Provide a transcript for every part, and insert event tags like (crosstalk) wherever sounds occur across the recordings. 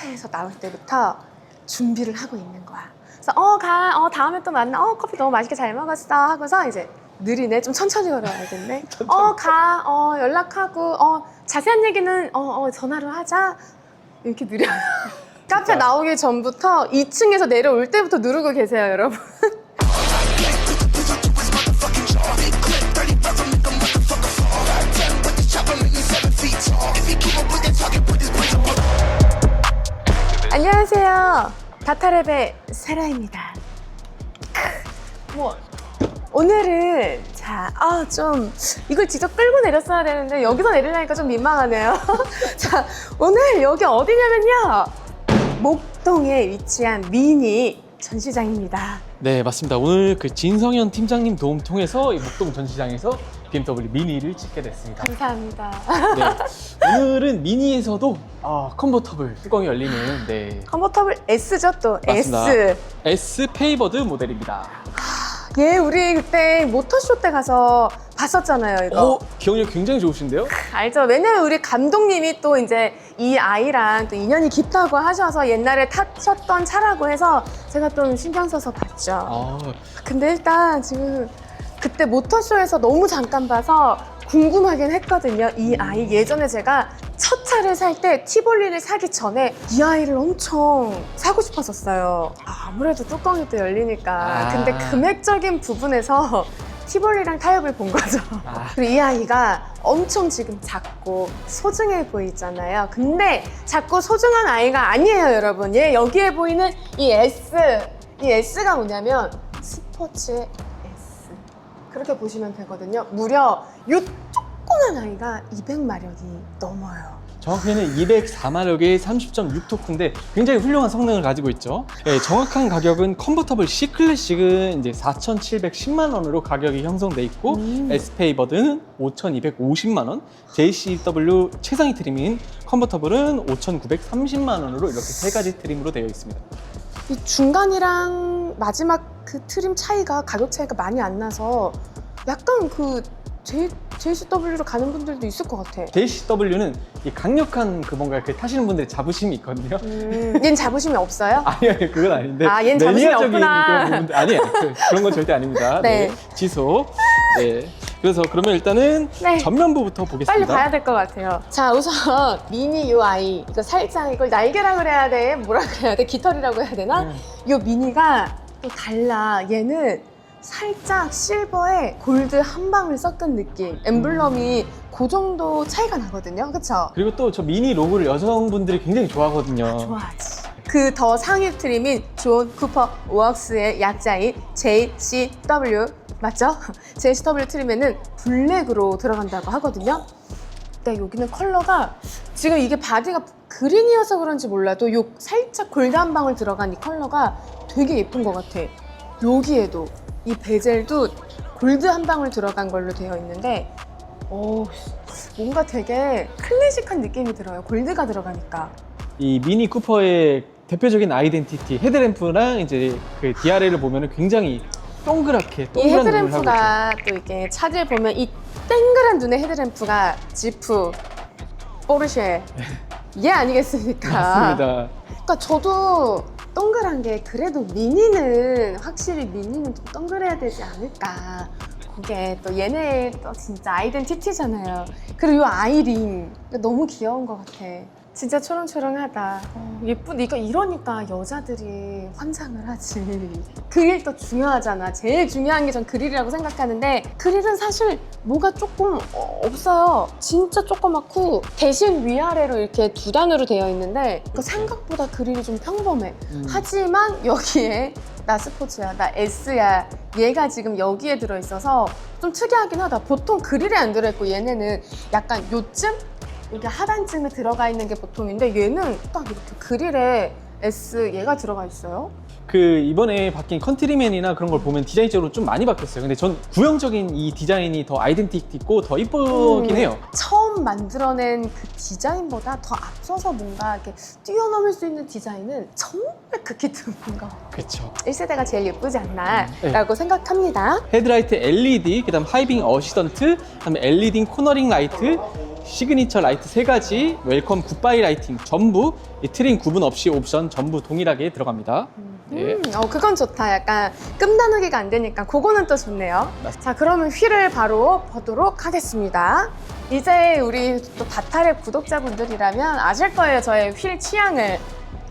카페에서 나올 때부터 준비를 하고 있는 거야. 그래서 어 가, 어 다음에 또 만나, 어 커피 너무 맛있게 잘 먹었어. 하고서 이제 느리네. 좀 천천히 걸어야겠네. (laughs) 어 가, 어 연락하고, 어 자세한 얘기는 어, 어 전화로 하자. 이렇게 느려. (laughs) 카페 나오기 전부터 2층에서 내려올 때부터 누르고 계세요, 여러분. (laughs) 다타랩의 세라입니다. 뭐 오늘은 자, 아, 좀 이걸 직접 끌고 내렸어야 되는데 여기서 내리려니까 좀 민망하네요. (laughs) 자, 오늘 여기 어디냐면요. 목동에 위치한 미니 전시장입니다. 네, 맞습니다. 오늘 그 진성현 팀장님 도움 통해서 이 목동 전시장에서 BMW 미니를 찍게 됐습니다. 감사합니다. 네, 오늘은 미니에서도 아, 컨버터블 뚜껑이 열리는 네, 컨버터블 S죠 또 맞습니다. S. S 페이버드 모델입니다. 얘 우리 그때 모터쇼 때 가서 봤었잖아요 이거. 어, 기억력 굉장히 좋으신데요? 알죠. 왜냐면 우리 감독님이 또 이제 이 아이랑 또 인연이 깊다고 하셔서 옛날에 타셨던 차라고 해서 제가 좀 신경 써서 봤죠. 아, 근데 일단 지금 그때 모터쇼에서 너무 잠깐 봐서 궁금하긴 했거든요. 이 아이 예전에 제가 첫 차를 살 때 티볼리를 사기 전에 이 아이를 엄청 사고 싶었었어요. 아, 아무래도 뚜껑이 또 열리니까. 아. 근데 금액적인 부분에서 티볼리랑 타협을 본 거죠. 아. (laughs) 그리고 이 아이가 엄청 지금 작고 소중해 보이잖아요. 근데 작고 소중한 아이가 아니에요, 여러분. 얘 여기에 보이는 이 S, 이 S가 뭐냐면 스포츠의. 그렇게 보시면 되거든요. 무려 이 조그만 아이가 200마력이 넘어요. 정확히는 204마력의 30.6토크인데 굉장히 훌륭한 성능을 가지고 있죠. 네, 정확한 가격은 컨버터블 C 클래식은 이제 4,710만 원으로 가격이 형성돼 있고 음. S 페이버드는 5,250만 원, JCW 최상위 트림인 컨버터블은 5,930만 원으로 이렇게 세 가지 트림으로 되어 있습니다. 이 중간이랑 마지막 그 트림 차이가 가격 차이가 많이 안 나서 약간 그 J, JCW로 가는 분들도 있을 것 같아. JCW는 이 강력한 그 뭔가 그 타시는 분들의 자부심이 있거든요. 음, 얜 자부심이 없어요? (laughs) 아니, 아니, 그건 아닌데. 아, 얘는 자부심이 없구나. 그런 부분들. 아니에요. 그, 그런 건 절대 아닙니다. (laughs) 네. 네. 지소. 네. 그래서 그러면 일단은 네. 전면부부터 보겠습니다. 빨리 봐야 될 것 같아요. 자, 우선 미니 UI 이거 살짝 이걸 날개라 그래야 돼, 뭐라 그래야 돼, 깃털이라고 해야 되나? 네. 이 미니가 또 달라. 얘는 살짝 실버에 골드 한 방울 섞은 느낌. 엠블럼이 그 정도 차이가 나거든요, 그렇죠? 그리고 또 저 미니 로고를 여성분들이 굉장히 좋아하거든요. 좋아하지. 그 더 상위 트림인 존 쿠퍼 워크스의 약자인 JCW 맞죠? JCW 트림에는 블랙으로 들어간다고 하거든요. 근데 여기는 컬러가 지금 이게 바디가 그린이어서 그런지 몰라도 요 살짝 골드 한 방울 들어간 이 컬러가 되게 예쁜 것 같아. 여기에도 이 베젤도 골드 한 방울 들어간 걸로 되어 있는데 오 뭔가 되게 클래식한 느낌이 들어요. 골드가 들어가니까. 이 미니 쿠퍼의 대표적인 아이덴티티 헤드램프랑 이제 그 DRL을 보면은 굉장히 동그랗게 이 동그란 눈을 하고 있죠. 헤드램프가 또 이렇게 차질 보면 이 땡그란 눈의 헤드램프가 지프, 포르쉐 얘 아니겠습니까? 맞습니다. 그러니까 저도 동그란 게 그래도 미니는 확실히 미니는 좀 동그래야 되지 않을까. 그게 또 얘네 또 진짜 아이덴티티잖아요. 그리고 이 아이링 너무 귀여운 것 같아. 진짜 초롱초롱하다. 어, 예쁜 이거 이러니까 여자들이 환장을 하지. 그릴도 중요하잖아. 제일 중요한 게 전 그릴이라고 생각하는데 그릴은 사실 뭐가 조금 어, 없어요. 진짜 조그맣고 대신 위아래로 이렇게 두 단으로 되어 있는데 그 생각보다 그릴이 좀 평범해. 음. 하지만 여기에 나 스포츠야, 나 S야. 얘가 지금 여기에 들어있어서 좀 특이하긴 하다. 보통 그릴에 안 들어있고 얘네는 약간 요쯤? 여기 하단쯤에 들어가 있는 게 보통인데 얘는 딱 이렇게 그릴에 S 얘가 들어가 있어요. 그 이번에 바뀐 컨트리맨이나 그런 걸 보면 디자인적으로 좀 많이 바뀌었어요. 근데 전 구형적인 이 디자인이 더 아이덴티티 있고 더 이쁘긴 음. 해요. 처음 만들어낸 그 디자인보다 더 앞서서 뭔가 이렇게 뛰어넘을 수 있는 디자인은 정말 극히 드문 거. 그렇죠. 1세대가 제일 예쁘지 네. 않나라고 생각합니다. 헤드라이트 LED, 그다음 하이빙 어시던트, 그다음에 LED 코너링 라이트, 시그니처 라이트 세 가지, 웰컴 굿바이 라이팅 전부 이 트림 구분 없이 옵션 전부 동일하게 들어갑니다. 네. 음, 어, 그건 좋다. 약간 끔 나누기가 안 되니까 그거는 또 좋네요. 맞습니다. 자, 그러면 휠을 바로 보도록 하겠습니다. 이제 우리 또 다탈의 구독자분들이라면 아실 거예요. 저의 휠 취향을.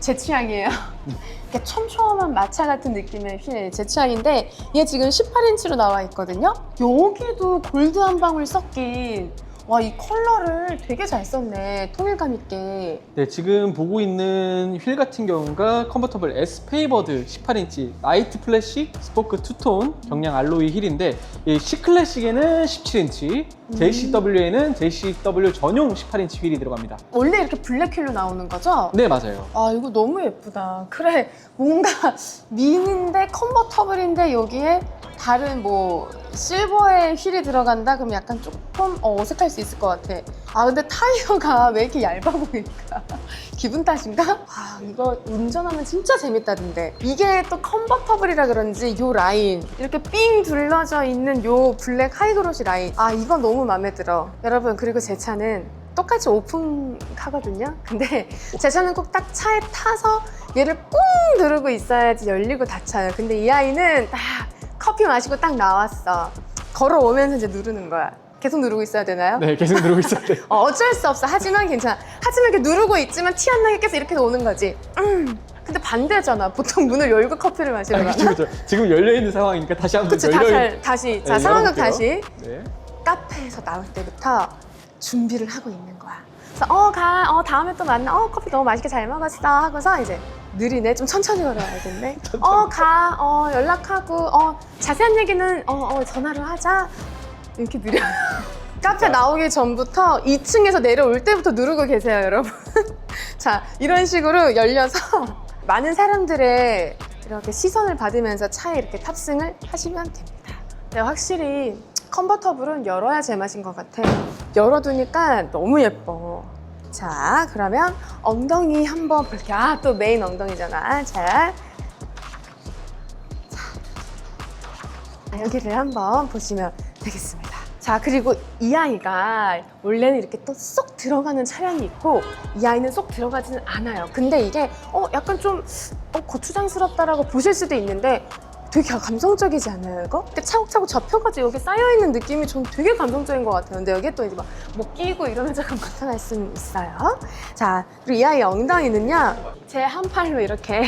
제 취향이에요. (laughs) 이렇게 촘촘한 마차 같은 느낌의 휠, 제 취향인데 얘 지금 18인치로 나와 있거든요. 여기도 골드 한 방울 섞인 와, 이 컬러를 되게 잘 썼네. 통일감 있게. 네, 지금 보고 있는 휠 같은 경우가 컨버터블 S 페이버드 18인치 라이트 플래시 스포크 투톤 경량 알로이 휠인데 이 C 클래식에는 17인치, JCW에는 JCW 전용 18인치 휠이 들어갑니다. 원래 이렇게 블랙 휠로 나오는 거죠? 네, 맞아요. 아 이거 너무 예쁘다. 그래 뭔가 (laughs) 미니인데 컨버터블인데 여기에 다른 뭐 실버의 휠이 들어간다 그럼 약간 조금 어, 어색할 수 있을 것 같아. 아 근데 타이어가 (laughs) 왜 이렇게 얇아 보일까? (laughs) 기분 탓인가? 아 이거 운전하면 진짜 재밌다던데. 이게 또 컨버터블이라 그런지 요 라인 이렇게 삥 둘러져 있는 요 블랙 하이그로시 라인. 아 이건 너무 마음에 들어. 여러분 그리고 제 차는 똑같이 오픈하거든요. 근데 (laughs) 제 차는 꼭 딱 차에 타서 얘를 꾹 누르고 있어야지 열리고 닫혀요. 근데 이 아이는 딱 커피 마시고 딱 나왔어. 걸어오면서 이제 누르는 거야. 계속 누르고 있어야 되나요? 네, 계속 누르고 있어요. 네. (laughs) 어, 어쩔 수 없어. 하지만 괜찮아. 하지만 이렇게 누르고 있지만 티 안 나게 계속 이렇게 오는 거지. 음. 근데 반대잖아. 보통 문을 열고 커피를 마시러 아, 가. 그렇죠, 그렇죠. 지금 열려 있는 상황이니까 다시 한번 그치, 다, 잘, 다시. 자, 네, 상황극 열어볼게요. 다시. 네. 카페에서 나올 때부터 준비를 하고 있는 거야. 그래서 어, 가. 어, 다음에 또 만나. 어, 커피 너무 맛있게 잘 먹었어. 하고서 이제 느리네. 좀 천천히 걸어야겠네. (laughs) 어, 가. 어, 연락하고. 어, 자세한 얘기는 어, 어, 전화로 하자. 이렇게 느려. (laughs) 카페 나오기 전부터 2층에서 내려올 때부터 누르고 계세요, 여러분. (laughs) 자, 이런 식으로 열려서 많은 사람들의 이렇게 시선을 받으면서 차에 이렇게 탑승을 하시면 됩니다. 네, 확실히 컨버터블은 열어야 제맛인 것 같아. 열어두니까 너무 예뻐. 자, 그러면 엉덩이 한번 볼게요. 아, 또 메인 엉덩이잖아. 자. 자, 여기를 한번 보시면 되겠습니다. 자, 그리고 이 아이가 원래는 이렇게 또 쏙 들어가는 차량이 있고 이 아이는 쏙 들어가지는 않아요. 근데 이게 어, 약간 좀 어, 고추장스럽다라고 보실 수도 있는데 되게 감성적이지 않아요, 이거? 이렇게 차곡차곡 접혀가지고 여기 쌓여있는 느낌이 좀 되게 감성적인 것 같아요. 근데 여기에 또 이제 막뭐 끼고 이러면 조금 불편할 수는 있어요. 자, 그리고 이 아이 엉덩이는요, 제 한 팔로 이렇게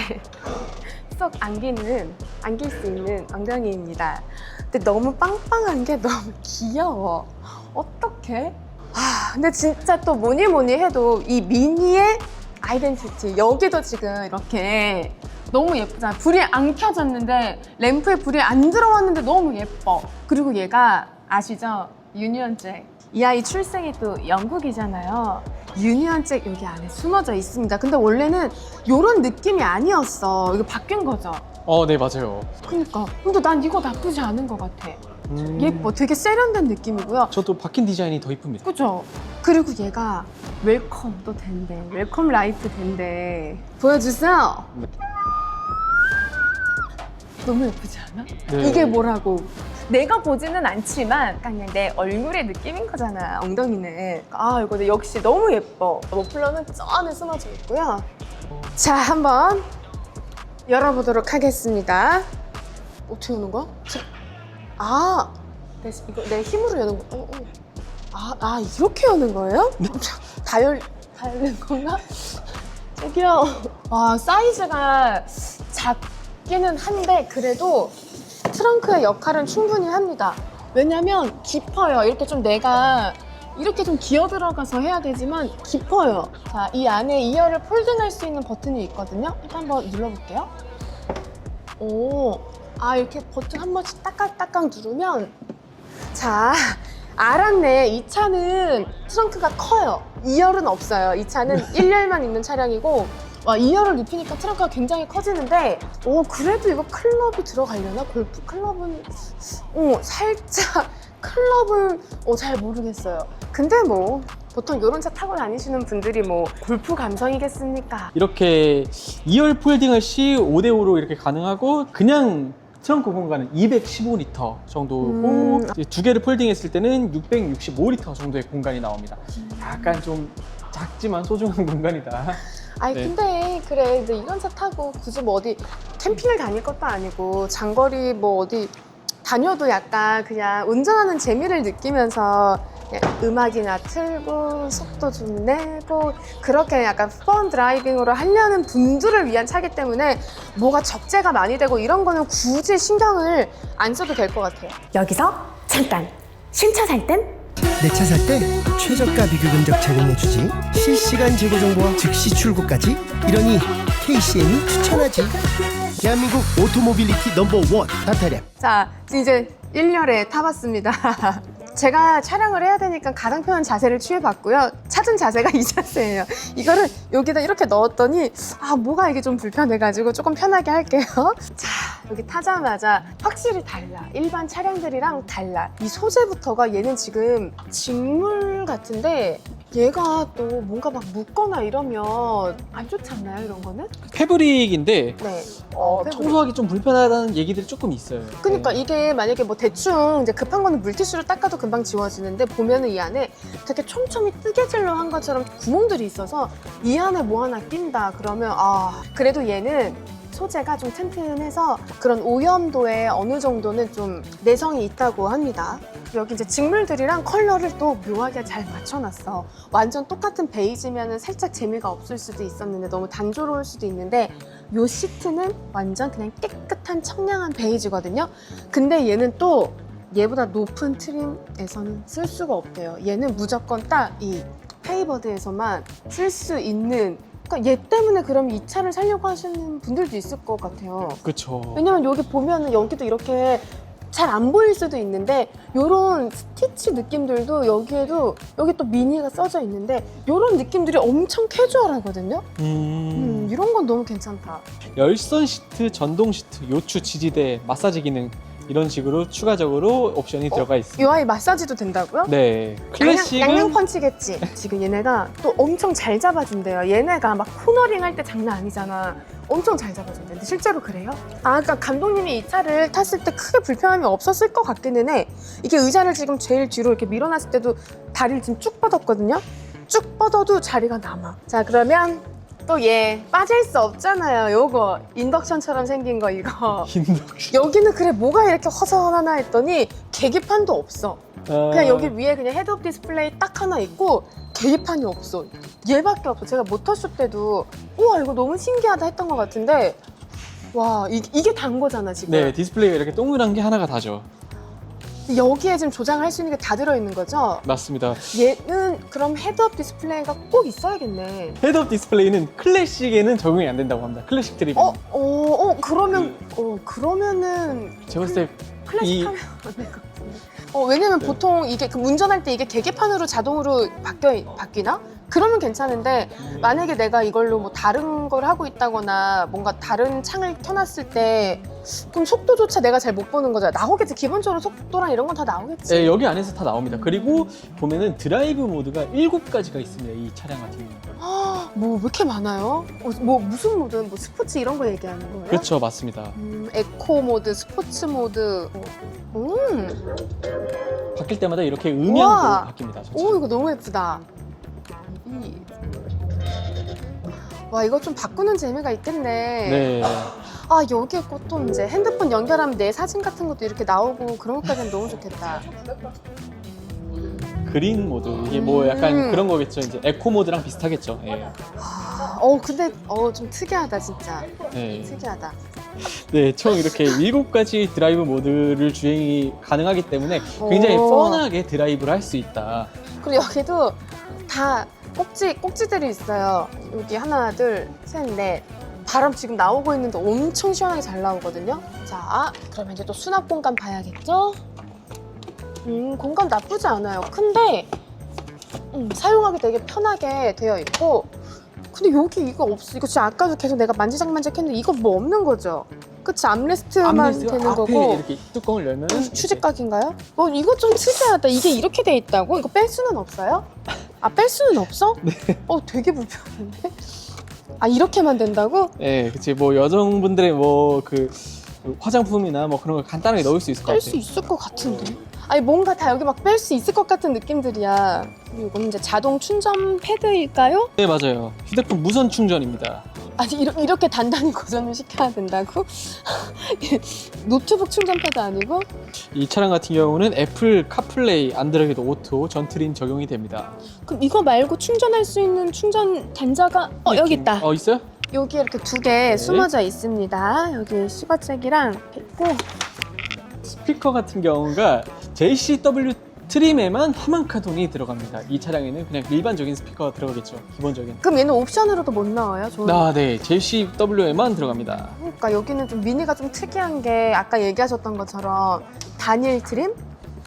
(laughs) 쏙 안기는, 안길 수 있는 엉덩이입니다. 근데 너무 빵빵한 게 너무 귀여워. 어떡해? 아, 근데 진짜 또 뭐니 뭐니 해도 이 미니의 아이덴티티, 여기도 지금 이렇게 너무 예쁘잖아. 불이 안 켜졌는데 램프에 불이 안 들어왔는데 너무 예뻐. 그리고 얘가 아시죠? 유니언잭. 이 아이 출생이 또 영국이잖아요. 유니언잭 여기 안에 숨어져 있습니다. 근데 원래는 이런 느낌이 아니었어. 이거 바뀐 거죠. 어, 네, 맞아요. 그니까. 근데 난 이거 나쁘지 않은 것 같아. 음, 예뻐. 되게 세련된 느낌이고요. 저도 바뀐 디자인이 더 이쁩니다. 그죠? 그리고 얘가 웰컴도 된대. 웰컴 라이트 된대. 보여주세요. 네. 너무 예쁘지 않아? 네. 이게 뭐라고? 내가 보지는 않지만 그냥 내 얼굴의 느낌인 거잖아 엉덩이는 아 이거 역시 너무 예뻐 머플러는 저 안에 숨어져 있고요 자 한번 열어보도록 하겠습니다 어떻게 여는 거야? 자, 아 내, 이거 내 힘으로 여는 거 어, 어. 아, 아 이렇게 여는 거예요? 다 열, 다 열는 건가? (laughs) 저기요 와 사이즈가 작기는 한데 그래도 트렁크의 역할은 충분히 합니다. 왜냐면 깊어요. 이렇게 좀 내가 이렇게 좀 기어 들어가서 해야 되지만 깊어요. 자, 이 안에 이어를 폴딩할 수 있는 버튼이 있거든요. 일단 한번 눌러볼게요. 오, 아 이렇게 버튼 한 번씩 딱딱딱딱 누르면 자, (laughs) 알았네. 이 차는 트렁크가 커요. 2열은 없어요. 이 차는 (laughs) 1열만 있는 차량이고 와, 2열을 입히니까 트렁크가 굉장히 커지는데 오, 그래도 이거 클럽이 들어가려나? 골프 클럽은 어, 살짝 (laughs) 클럽은 어, 잘 모르겠어요. 근데 뭐 보통 이런 차 타고 다니시는 분들이 뭐 골프 감성이겠습니까? 이렇게 2열 폴딩을 시 5대5로 이렇게 가능하고 그냥 트렁크 공간은 215리터 정도고 음. 두 개를 폴딩했을 때는 665리터 정도의 공간이 나옵니다. 약간 좀 작지만 소중한 (laughs) 공간이다. 아니 네. 근데 그래 이제 이런 차 타고 굳이 뭐 어디 캠핑을 다닐 것도 아니고 장거리 뭐 어디 다녀도 약간 그냥 운전하는 재미를 느끼면서 음악이나 틀고 속도 좀 내고 그렇게 약간 펀 드라이빙으로 하려는 분들을 위한 차기 때문에 뭐가 적재가 많이 되고 이런 거는 굳이 신경을 안 써도 될 것 같아요. 여기서 잠깐 신차 살 땐 내 차 살 때 최저가 비교 견적 제공해주지 실시간 재고 정보와 즉시 출고까지 이러니 KCM이 추천하지 대한민국 오토모빌리티 넘버원 다타랩 자, 이제 1열에 타봤습니다. (laughs) 제가 촬영을 해야 되니까 가장 편한 자세를 취해봤고요. 찾은 자세가 (laughs) 이 자세예요. 이거를 여기다 이렇게 넣었더니 아 뭐가 이게 좀 불편해가지고 조금 편하게 할게요. (laughs) 자, 여기 타자마자 확실히 달라. 일반 차량들이랑 달라. 이 소재부터가 얘는 지금 직물 같은데 얘가 또 뭔가 막 묻거나 이러면 안 좋지 않나요? 이런 거는? 패브릭인데 네. 어, 패브릭. 청소하기 좀 불편하다는 얘기들이 조금 있어요. 그러니까 네. 이게 만약에 뭐 대충 이제 급한 거는 물티슈로 닦아도 금방 지워지는데 보면은 이 안에 되게 촘촘히 뜨개질로 한 것처럼 구멍들이 있어서 이 안에 뭐 하나 낀다 그러면 아 그래도 얘는 소재가 좀 튼튼해서 그런 오염도에 어느 정도는 좀 내성이 있다고 합니다. 여기 이제 직물들이랑 컬러를 또 묘하게 잘 맞춰놨어. 완전 똑같은 베이지면은 살짝 재미가 없을 수도 있었는데 너무 단조로울 수도 있는데 요 시트는 완전 그냥 깨끗한 청량한 베이지거든요. 근데 얘는 또 얘보다 높은 트림에서는 쓸 수가 없대요. 얘는 무조건 딱 이 페이버드에서만 쓸 수 있는 그러니까 얘 때문에 그럼 이 차를 살려고 하시는 분들도 있을 것 같아요. 그쵸. 왜냐면 여기 보면은 여기도 이렇게 잘 안 보일 수도 있는데 요런 스티치 느낌들도 여기에도 여기 또 미니가 써져 있는데 요런 느낌들이 엄청 캐주얼하거든요. 음, 음, 이런 건 너무 괜찮다. 열선 시트, 전동 시트, 요추 지지대, 마사지 기능 이런 식으로 추가적으로 옵션이 들어가 있습니다. 요 아이 마사지도 된다고요? 네, 클래식은 양양, 양양 펀치겠지. 지금 얘네가 또 엄청 잘 잡아준대요. 얘네가 막 코너링 할 때 장난 아니잖아. 엄청 잘 잡아준대. 근데 실제로 그래요? 아, 그러니까 감독님이 이 차를 탔을 때 크게 불편함이 없었을 것 같기는 해. 이게 의자를 지금 제일 뒤로 이렇게 밀어놨을 때도 다리를 지금 쭉 뻗었거든요. 쭉 뻗어도 자리가 남아. 자, 그러면 또 얘 빠질 수 없잖아요. 요거 인덕션처럼 생긴 거 이거. (laughs) 인덕션. 여기는 그래 뭐가 이렇게 허전하나 했더니 계기판도 없어. 그냥 아, 여기 위에 그냥 헤드업 디스플레이 딱 하나 있고 계기판이 없어. 얘밖에 없어. 제가 모터쇼 때도 우와 이거 너무 신기하다 했던 것 같은데 와 이, 이게 단 거잖아 지금. 네, 디스플레이가 이렇게 동그란 게 하나가 다죠. 여기에 지금 조장을 할 수 있는 게 다 들어있는 거죠? 맞습니다. 얘는 그럼 헤드업 디스플레이가 꼭 있어야겠네. 헤드업 디스플레이는 클래식에는 적용이 안 된다고 합니다. 클래식 드리븐. 어, 어, 어 그러면 어 그러면은 제가 봤을 때 클래식 이- 하면 안 될 것 같은데. 어, 왜냐면 네. 보통 이게 그 운전할 때 이게 계기판으로 자동으로 바뀌어 바뀌나? 그러면 괜찮은데 만약에 내가 이걸로 뭐 다른 걸 하고 있다거나 뭔가 다른 창을 켜놨을 때 그럼 속도조차 내가 잘 못 보는 거잖아. 나오겠지. 기본적으로 속도랑 이런 건 다 나오겠지. 네, 여기 안에서 다 나옵니다. 그리고 보면은 드라이브 모드가 7가지가 있습니다. 이 차량 같은 경우는. 아, 뭐왜 이렇게 많아요? 어, 뭐 무슨 모드? 뭐 스포츠 이런 거 얘기하는 거예요? 그렇죠, 맞습니다. 음, 에코 모드, 스포츠 모드. 음, 바뀔 때마다 이렇게 음향도 우와. 바뀝니다. 저오 이거 너무 예쁘다. 이- 와 이거 좀 바꾸는 재미가 있겠네. 네. 아 여기에 또 이제 핸드폰 연결하면 내 사진 같은 것도 이렇게 나오고 그런 것까지는 너무 좋겠다. 그린 모드 이게 뭐 약간 음. 그런 거겠죠. 이제 에코 모드랑 비슷하겠죠. 예. 아, 어 근데 어 좀 특이하다 진짜. 네. 특이하다. 네, 총 이렇게 7가지 드라이브 모드를 주행이 가능하기 때문에 굉장히 오. 뻔하게 드라이브를 할 수 있다. 그리고 여기도 다 꼭지 꼭지들이 있어요. 여기 하나, 둘, 셋, 넷. 바람 지금 나오고 있는데 엄청 시원하게 잘 나오거든요. 자, 그러면 이제 또 수납 공간 봐야겠죠? 음, 공간 나쁘지 않아요. 근데 음, 사용하기 되게 편하게 되어 있고 근데 여기 이거 없어. 이거 진짜 아까도 계속 내가 만지작만지작 했는데 이거 뭐 없는 거죠? 그치 암레스트만 암레스트가 되는 앞에 거고 이렇게 뚜껑을 열면 음, 추직각인가요? 어 이거 좀 특이하다. 이게 이렇게 돼 있다고? 이거 뺄 수는 없어요? 아 뺄 수는 없어? (laughs) 네. 어 되게 불편한데? 아 이렇게만 된다고? 네, 그치 뭐 여성분들의 뭐 그 화장품이나 뭐 그런 걸 간단하게 넣을 수 있을 것 뺄 같아요. 수 있을 것 같은데. 아니 뭔가 다 여기 막 뺄 수 있을 것 같은 느낌들이야. 이거는 이제 자동 충전 패드일까요? 네 맞아요. 휴대폰 무선 충전입니다. 아니 이렇게, 이렇게 단단히 고정을 시켜야 된다고? (laughs) 노트북 충전 패드 아니고? 이 차량 같은 경우는 애플 카플레이, 안드로이드 오토, 전트린 적용이 됩니다. 그럼 이거 말고 충전할 수 있는 충전 단자가 어 여기 있다. 어 있어요? 여기 이렇게 두 개 숨어져 있습니다. 여기 시거잭이랑 있고 스피커 같은 경우가 JCW 트림에만 하만카돈이 들어갑니다. 이 차량에는 그냥 일반적인 스피커가 들어가겠죠. 기본적인. 그럼 얘는 옵션으로도 못 나와요? 저는 아, 네. JCW에만 들어갑니다. 그러니까 여기는 좀 미니가 좀 특이한 게 아까 얘기하셨던 것처럼 단일 트림?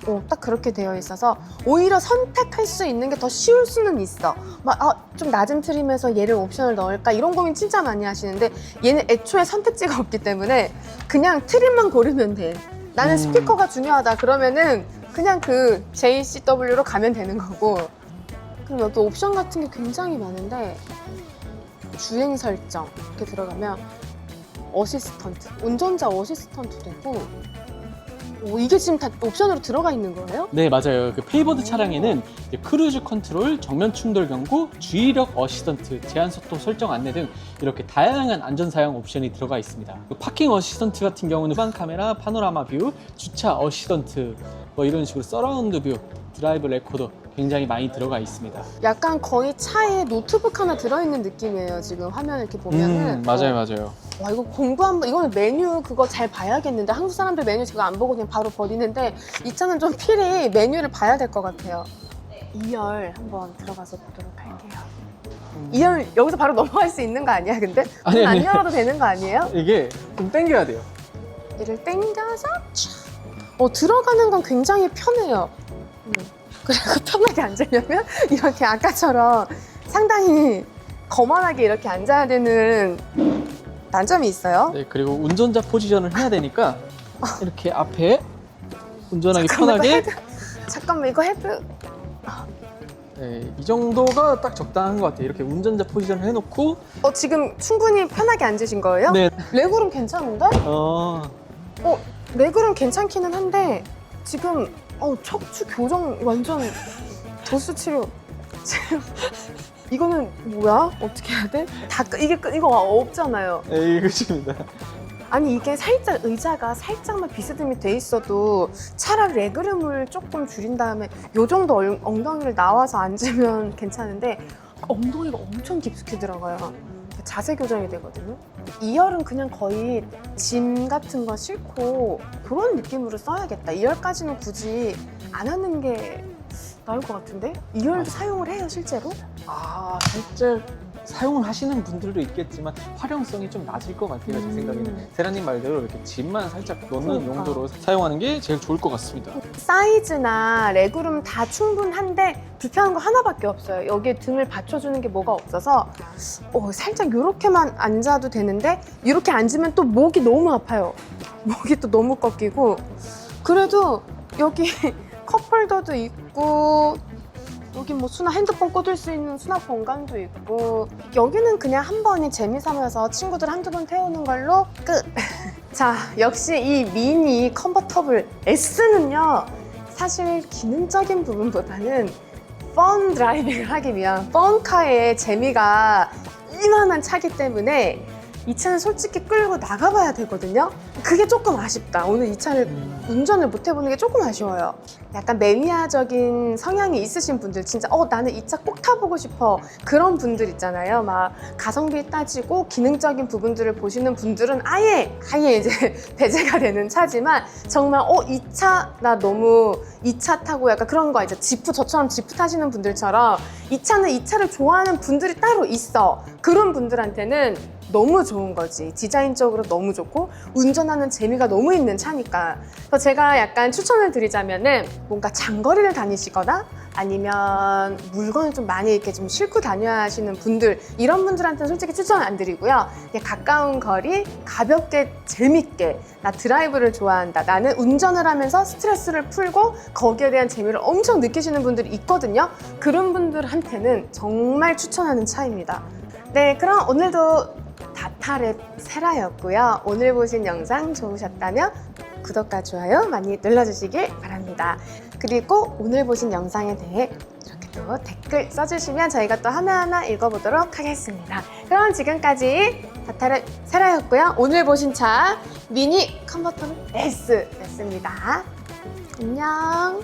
어, 딱 그렇게 되어 있어서 오히려 선택할 수 있는 게 더 쉬울 수는 있어. 막, 아, 좀 낮은 트림에서 얘를 옵션을 넣을까? 이런 고민 진짜 많이 하시는데 얘는 애초에 선택지가 없기 때문에 그냥 트림만 고르면 돼. 나는 음. 스피커가 중요하다. 그러면은 그냥 그 JCW로 가면 되는 거고. 그럼 여기 옵션 같은 게 굉장히 많은데 주행 설정 이렇게 들어가면 어시스턴트, 운전자 어시스턴트 되고 오, 이게 지금 다 옵션으로 들어가 있는 거예요? 네, 맞아요. 그 페이버드 차량에는 이제 크루즈 컨트롤, 정면 충돌 경고, 주의력 어시스턴트, 제한 속도 설정 안내 등 이렇게 다양한 안전 사양 옵션이 들어가 있습니다. 그 파킹 어시스턴트 같은 경우는 후방 카메라, 파노라마 뷰, 주차 어시스턴트 뭐 이런 식으로 서라운드 뷰, 드라이브 레코더 굉장히 많이 들어가 있습니다. 약간 거의 차에 노트북 하나 들어있는 느낌이에요. 지금 화면 이렇게 보면은 음, 맞아요, 어, 맞아요. 와 이거 공부 한번 이거는 메뉴 그거 잘 봐야겠는데 한국 사람들 메뉴 제가 안 보고 그냥 바로 버리는데 이 차는 좀 필히 메뉴를 봐야 될 것 같아요. 2열 한번 들어가서 보도록 할게요. 2열 여기서 바로 넘어갈 수 있는 거 아니야? 근데 (laughs) 아니, 문안 아니. 열어도 되는 거 아니에요? 이게 좀 당겨야 돼요. 얘를 당겨서 촥. 어 들어가는 건 굉장히 편해요. 음. 그리고 편하게 앉으려면 이렇게 아까처럼 상당히 거만하게 이렇게 앉아야 되는 단점이 있어요. 네, 그리고 운전자 포지션을 해야 되니까 (laughs) 이렇게 앞에 운전하기 잠깐만, 편하게 이거 헤드, 잠깐만 이거 헤드 네, 이 정도가 딱 적당한 것 같아요. 이렇게 운전자 포지션을 해놓고 어 지금 충분히 편하게 앉으신 거예요? 네, 레그룸 괜찮은데? 어, 레그룸 괜찮기는 한데 지금 어 척추 교정 완전 도수 치료 (laughs) 이거는 뭐야? 어떻게 해야 돼? 다 끄- 이게 끄- 이거 없잖아요. 네, 이것입니다. 아니 이게 살짝 의자가 살짝만 비스듬히 돼 있어도 차라리 레그룸을 조금 줄인 다음에 요 정도 얼- 엉덩이를 나와서 앉으면 (laughs) 괜찮은데 엉덩이가 엄청 깊숙이 들어가요. 자세 교정이 되거든요. 2열은 그냥 거의 짐 같은 거 싣고 그런 느낌으로 써야겠다. 2열까지는 굳이 안 하는 게 나을 것 같은데? 2열도 사용을 해요 실제로? 아, 살짝 사용을 하시는 분들도 있겠지만 활용성이 좀 낮을 것 같아요, 제 음. 생각에는. 세라님 말대로 이렇게 짐만 살짝 넣는 그러니까. 용도로 사용하는 게 제일 좋을 것 같습니다. 사이즈나 레그룸 다 충분한데 불편한 거 하나밖에 없어요. 여기에 등을 받쳐주는 게 뭐가 없어서 어, 살짝 이렇게만 앉아도 되는데 이렇게 앉으면 또 목이 너무 아파요. (laughs) 목이 또 너무 꺾이고 그래도 여기 (laughs) 컵홀더도 있고 여기 뭐 수납 핸드폰 꽂을 수 있는 수납 공간도 있고 여기는 그냥 한 번이 재미삼아서 친구들 한두 번 태우는 걸로 끝. (laughs) 자, 역시 이 미니 컨버터블 S는요, 사실 기능적인 부분보다는 펀 드라이빙을 하기 위한 펀카의 재미가 이만한 차기 때문에 이 차는 솔직히 끌고 나가봐야 되거든요. 그게 조금 아쉽다. 오늘 이 차를 운전을 못 해보는 게 조금 아쉬워요. 약간 매니아적인 성향이 있으신 분들 진짜 어 나는 이 차 꼭 타보고 싶어 그런 분들 있잖아요. 막 가성비 따지고 기능적인 부분들을 보시는 분들은 아예 아예 이제 (laughs) 배제가 되는 차지만 정말 어 이 차 나 너무 이 차 타고 약간 그런 거 있죠. 지프 저처럼 지프 타시는 분들처럼 이 차는 이 차를 좋아하는 분들이 따로 있어. 그런 분들한테는 너무 좋은 거지. 디자인적으로 너무 좋고 운전하는 재미가 너무 있는 차니까. 그래서 제가 약간 추천을 드리자면은 뭔가 장거리를 다니시거나 아니면 물건을 좀 많이 이렇게 좀 싣고 다녀야 하시는 분들 이런 분들한테는 솔직히 추천 안 드리고요. 가까운 거리 가볍게 재밌게 나 드라이브를 좋아한다. 나는 운전을 하면서 스트레스를 풀고 거기에 대한 재미를 엄청 느끼시는 분들이 있거든요. 그런 분들한테는 정말 추천하는 차입니다. 네, 그럼 오늘도 다 다타랩 세라였고요. 오늘 보신 영상 좋으셨다면 구독과 좋아요 많이 눌러주시길 바랍니다. 그리고 오늘 보신 영상에 대해 이렇게 또 댓글 써주시면 저희가 또 하나하나 읽어보도록 하겠습니다. 그럼 지금까지 다타랩 세라였고요. 오늘 보신 차 미니 컨버터블 S였습니다. 안녕.